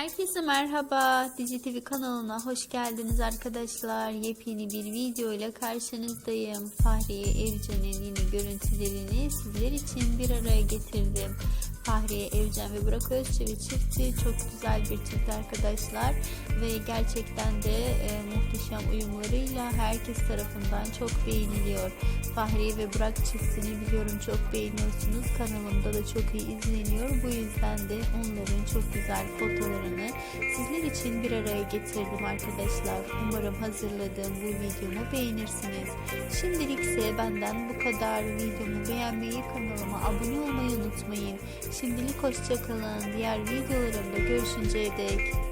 Herkese merhaba. Dizi TV kanalına hoş geldiniz arkadaşlar. Yepyeni bir video ile karşınızdayım. Fahriye Evcen'in yeni görüntülerini sizler için bir araya getirdim. Fahriye Evcen ve Burak Özçivit çifti çok güzel bir çift arkadaşlar ve gerçekten de e, muhteşem uyumlarıyla herkes tarafından çok beğeniliyor. Fahriye ve Burak çiftini biliyorum çok beğeniyorsunuz. Kanalımda da çok iyi izleniyor. Bu yüzden de onların çok güzel fotoğraflarını sizler için bir araya getirdim arkadaşlar. Umarım hazırladığım bu videomu beğenirsiniz. Şimdilik ise benden bu kadar. Videomu beğenmeyi, kanalıma abone olmayı unutmayın. Şimdilik hoşçakalın. Diğer videolarımda görüşünceye dek.